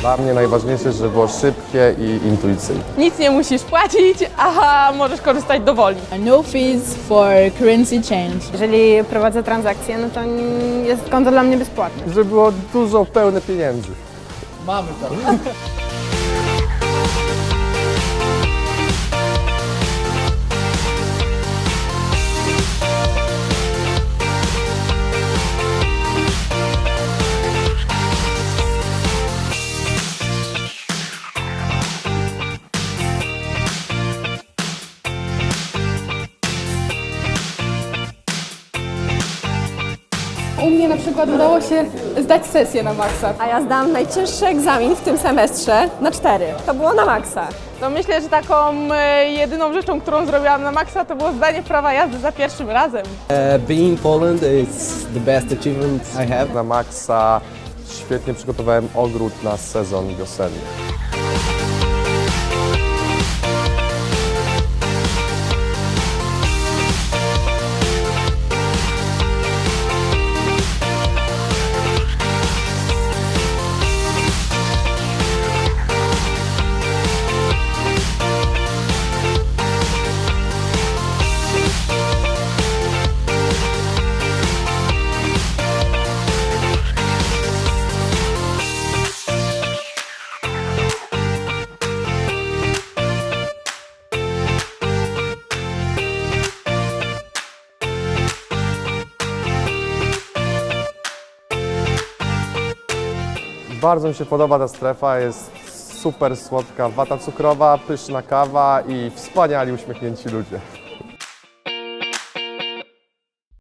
Dla mnie najważniejsze, żeby było szybkie i intuicyjne. Nic nie musisz płacić, a możesz korzystać dowoli. No fees for currency change. Jeżeli prowadzę transakcje, no to jest konto dla mnie bezpłatne. Żeby było dużo pełne pieniędzy. Mamy to. U mnie na przykład udało się zdać sesję na maksa. A ja zdałam najcięższy egzamin w tym semestrze na cztery. To było na maksa. No myślę, że taką e, jedyną rzeczą, którą zrobiłam na maksa, to było zdanie prawa jazdy za pierwszym razem. Uh, being Poland is the best achievement I have. Na maksa świetnie przygotowałem ogród na sezon wiosenny. Bardzo mi się podoba ta strefa, jest super słodka wata cukrowa, pyszna kawa i wspaniali uśmiechnięci ludzie.